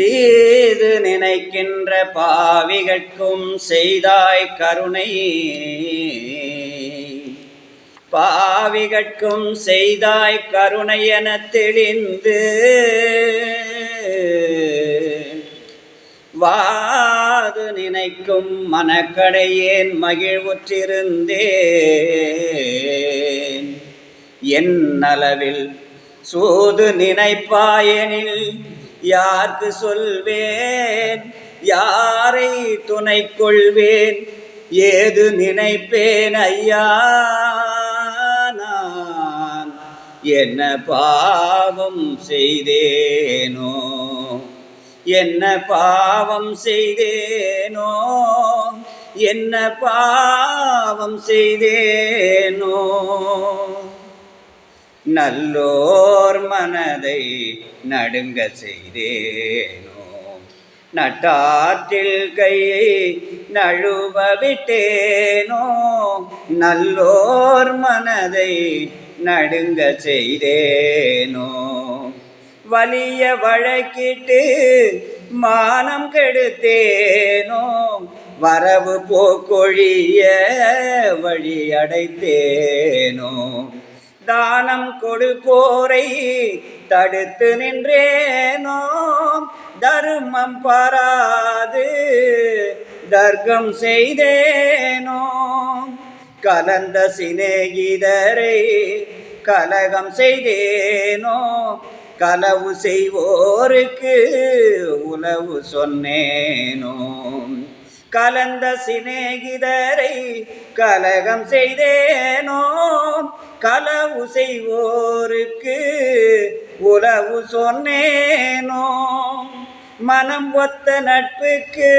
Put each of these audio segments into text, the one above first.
தீது நினைக்கின்ற பாவிகட்கும் செய்தாய் கருணை. பாவிகட்கும் செய்தாய் கருணை என தெளிந்து வாது நினைக்கும் மனக்கடையேன் மகிழ்வுற்றிருந்தேன். என் அளவில் சூது நினைப்பாயெனில் யாருக்கு சொல்வேன்? யாரை துணை கொள்வேன்? ஏது நினைப்பேன் ஐயா நான்? என்ன பாவம் செய்தேனோ? என்ன பாவம் செய்தேனோ? என்ன பாவம் செய்தேனோ? நல்லோர் மனதை நடுங்க செய்தேனோ. நட்டாற்றில் கையை நழுவ விட்டேனோ. நல்லோர் மனதை நடுங்க செய்தேனோ. வலிய வழக்கிட்டு மானம் கெடுத்தேனோ. வரவு போக்கொழிய வழி அடைத்தேனோ தானம் கொடுப்போரை தடுத்து நின்றேனோ? தர்மம் பாராது தர்க்கம் செய்தேனோ? கலந்த சிநேகிதரை கலகம் செய்தேனோ? களவு செய்வோருக்கு உளவு சொன்னேனோ? கலந்த சிநேகிதரை கலகம் செய்தேனோ? களவு செய்வோருக்கு உளவு சொன்னேனோ? மனம் ஒத்த நட்புக்கு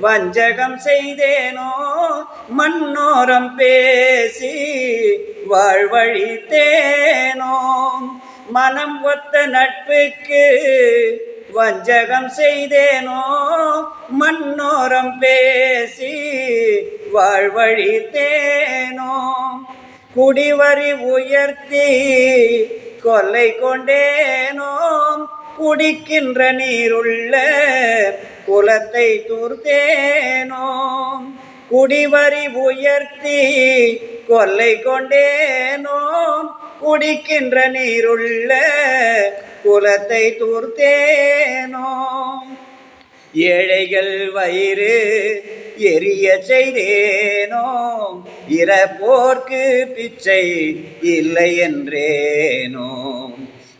வஞ்சகம் செய்தேனோ? மன்னோரம் பேசி வாழ்வழித்தேனோ? மனம் ஒத்த நட்புக்கு வஞ்சகம் செய்தேனோ மன்னோரம் பேசி வாழ்வழித்தேனோ. குடிவரி உயர்த்தி கொல்லை கொண்டேனோ குடிக்கின்ற நீருள்ள குலத்தை தூர்த்தேனோம் குடிவரி உயர்த்தி கொல்லை கொண்டேனோ குடிக்கின்ற நீருள்ள குலத்தை தூர்த்தேனோ. ஏழைகள் வயிறு எரிய செய்தேனோ. இறப்போர்க்கு பிச்சை இல்லை என்றேனோ.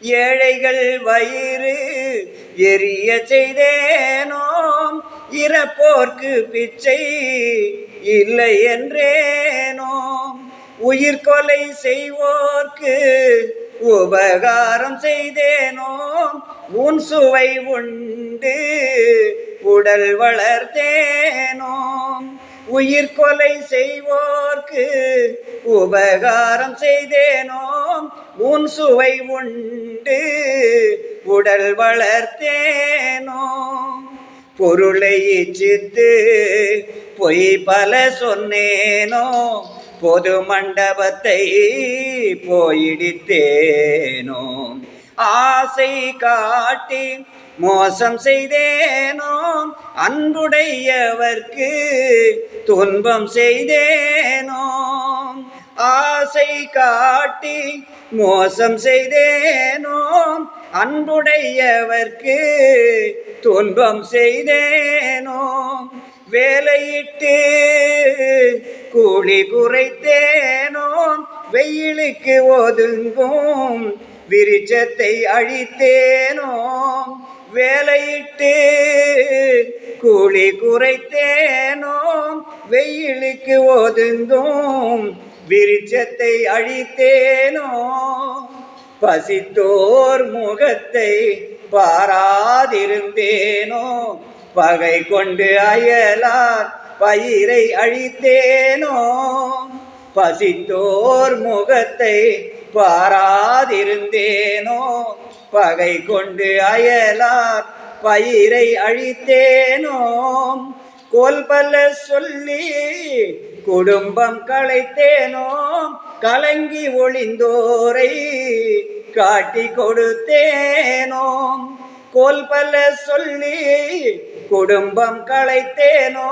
ஏழைகள் வயிறு எரிய செய்தேனோ. இறப்போர்க்கு பிச்சை இல்லை என்றேனோ. உயிர் கொலை செய்வோர்க்கு உபகாரம் செய்தேனோ? உன் சுவை உண்டு உடல் வளர்த்தேனோ? உயிர் கொலை செய்வோர்க்கு உபகாரம் செய்தேனோ? உன் சுவை உண்டு உடல் வளர்த்தேனோ? பொருளை இச்சித்து பொய் பல சொன்னேனோ? பொது மண்டபத்தை போயிடித்தேனோ. ஆசை காட்டி மோசம் செய்தேனோ. அன்புடையவர்க்கு துன்பம் செய்தேனோ. ஆசை காட்டி மோசம் செய்தேனோ. அன்புடையவர்க்கு துன்பம் செய்தேனோ. வேலையிட்டு கூலி குறைத்தேனோ வெயிலுக்கு ஒதுங்கும் விரிச்சத்தை அழித்தேனோ வேலையிட்டு கூலி குறைத்தேனோ வெயிலுக்கு ஒதுங்கும் விரிச்சத்தை அழித்தேனோ. பசித்தோர் முகத்தை பாராதிருந்தேனோ பகை கொண்டு அயலார் பயிரை அழித்தேனோ? பசித்தோர் முகத்தை பாராதிருந்தேனோ? பகை கொண்டு அயலார் பயிரை அழித்தேனோ? கோல்பல்ல சொல்லி குடும்பம் களைத்தேனோ? கலங்கி ஒளிந்தோரை காட்டி கொடுத்தேனோம் கோல் பல சொல்லி குடும்பம் களைத்தேனோ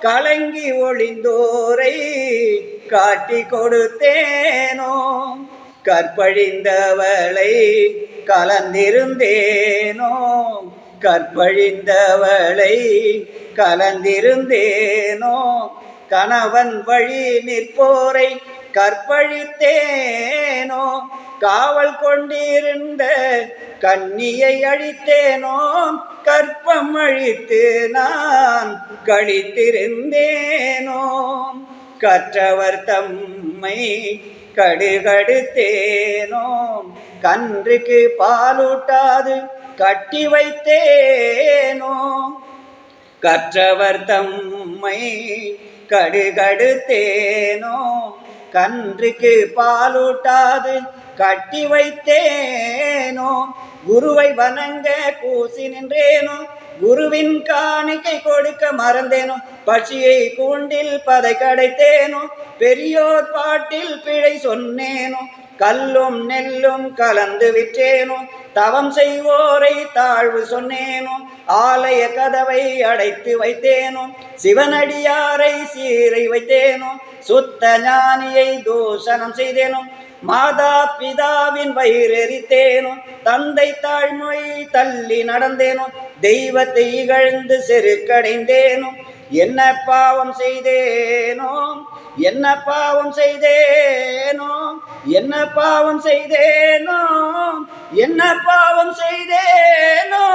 கலங்கி ஒளிந்தோரை காட்டி கொடுத்தேனோ. கற்பழிந்தவளை கலந்திருந்தேனோ கற்பழிந்தவளை கலந்திருந்தேனோ. கணவன் வழி நிற்போரை கற்பழித்தேனோ காவல் கொண்டிருந்த கண்ணியை அழித்தேனோ கற்பம் அழித்து நான் கழித்திருந்தேனோ. கற்றவர் தம்மை கடுகடுத்தேனோ கன்றுக்கு பாலூட்டாது கட்டி வைத்தேனோ. கற்றவர் தம்மை கடுகடுத்தேனோ கன்றுக்கு பாலூட்டாது. கட்டி வைத்தேனோ? குருவை வணங்க கூசி நின்றேனோ? குருவின் காணிக்கை கொடுக்க மறந்தேனோ? பட்சியை கூண்டில் பதை கடைத்தேனோ? பெரியோர் பாட்டில் பிழை சொன்னேனோ? கல்லும் நெல்லும் கலந்து விற்றேனும் தவம் செய்வோரை தாழ்வு சொன்னேனோ ஆலய கதவை அடைத்து வைத்தேனும் சிவனடியாரை சீரை வைத்தேனும் சுத்த ஞானியை தூஷணம் செய்தேனும் மாதா பிதாவின் வயிறெறித்தேனும் தந்தை தாழ்மொழி தள்ளி நடந்தேனும் தெய்வத்தை இகழ்ந்து செருக்கடைந்தேனும் என்ன பாவம் செய்தேனோ? என்ன பாவம் செய்தேனோ? என்ன பாவம் செய்தேனோ? என்ன பாவம் செய்தேனோ?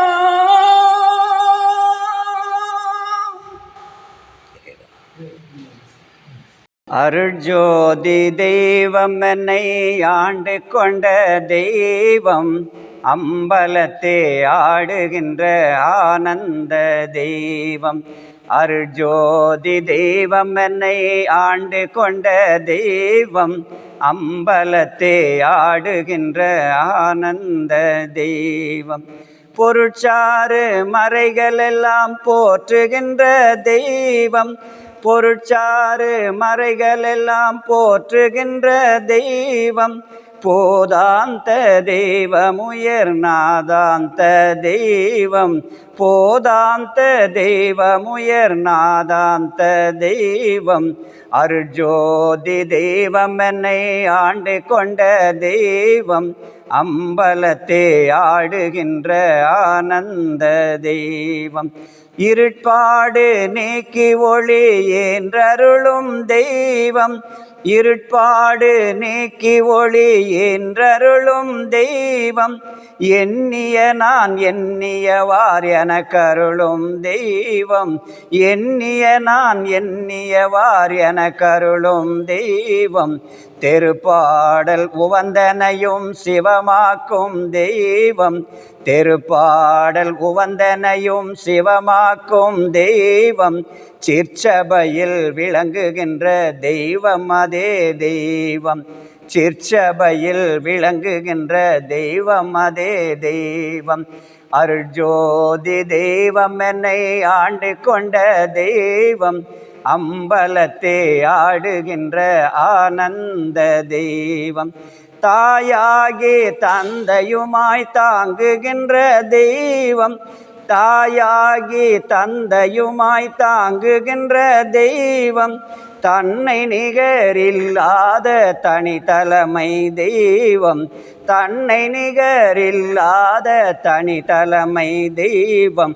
அருட்ஜோதி தெய்வம் என்னை ஆண்டு கொண்ட தெய்வம். அம்பலத்தே ஆடுகின்ற ஆனந்த தெய்வம். அருஜோதி தெய்வம் என்னை ஆண்டு கொண்ட தெய்வம். அம்பலத்தே ஆடுகின்ற ஆனந்த தெய்வம். பொருட்சாறு மறைகளெல்லாம் போற்றுகின்ற தெய்வம். பொருட்சாறு மறைகளெல்லாம் போற்றுகின்ற தெய்வம். போதாந்த தெய்வமுயர்நாதாந்த தெய்வம் போதாந்த தெய்வமுயர்நாதாந்த தெய்வம். அருஜோதி தெய்வம் என்னை ஆண்டு கொண்ட தெய்வம். அம்பலத்தே ஆடுகின்ற ஆனந்த தெய்வம். இருட்பாடு நீக்கி ஒளி என்றருளும் தெய்வம். இருட்பாடு நீக்கி ஒளி என்றருளும் தெய்வம். எண்ணிய நான் எண்ணியவார் என கருளும் தெய்வம். எண்ணிய நான் எண்ணியவார் என கருளும் தெய்வம். திருப்பாடல் உவந்தனையும் சிவமாக்கும் தெய்வம். திருப்பாடல் உவந்தனையும் சிவமாக்கும் தெய்வம். சிற்சபையில் விளங்குகின்ற தெய்வம் அதே தெய்வம். சிற்சபையில் விளங்குகின்ற தெய்வம் அதே தெய்வம். அருஜோதி தெய்வம் என்னை ஆண்டு கொண்ட தெய்வம். அம்பலத்தே ஆடுகின்ற ஆனந்த தெய்வம். தாயாகி தந்தையுமாய் தாங்குகின்ற தெய்வம். தாயாகி தந்தையுமாய் தாங்குகின்ற தெய்வம். தன்னை நிகரில்லாத தனித்தலைமை தெய்வம். தன்னை நிகரில்லாத தனித்தலைமை தெய்வம்.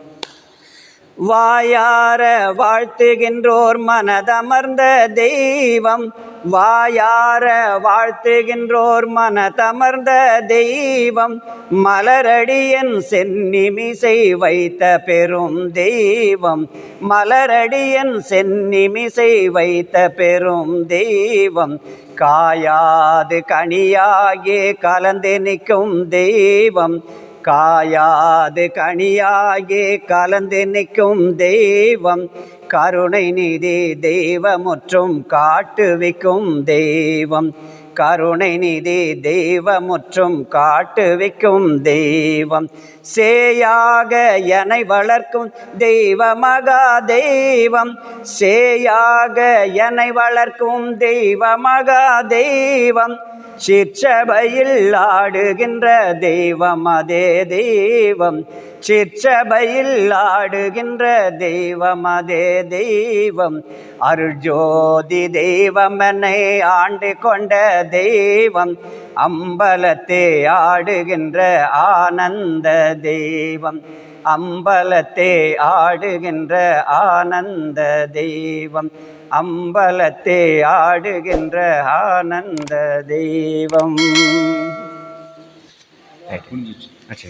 வாயார வாழ்த்துகின்றோர் மனதமர்ந்த தெய்வம். வாயார வாழ்த்துகின்றோர் மனதமர்ந்த தெய்வம். மலரடியன் சென்னிமிசை வைத்த பெரும் தெய்வம். மலரடியன் சென்னிமிசை வைத்த பெரும் தெய்வம். காயாது கனியாகே கலந்து நிற்கும் தெய்வம். காயாது கனியாகி கலந்து நிற்கும் தெய்வம். கருணை நிதி தெய்வமுற்றும் காட்டுவிக்கும் தெய்வம். கருணை நிதி தெய்வமுற்றும் காட்டுவிக்கும் தெய்வம். சேயாக என வளர்க்கும் தெய்வ மகா தெய்வம். சேயாக என வளர்க்கும் தெய்வ மகா தெய்வம். சிற்சபையில் ஆடுகின்ற தெய்வம் அதே தெய்வம். சிற்சபையில் ஆடுகின்ற தெய்வம் அதே தெய்வம். அருள்ஜோதி தெய்வமனை ஆண்டு கொண்ட தெய்வம். அம்பலத்தே ஆடுகின்ற ஆனந்த தெய்வம். அம்பலத்தே ஆடுகின்ற ஆனந்த தெய்வம். அம்பலத்தே ஆடுகின்ற ஆனந்த தெய்வம். புரிஞ்சிச்சு.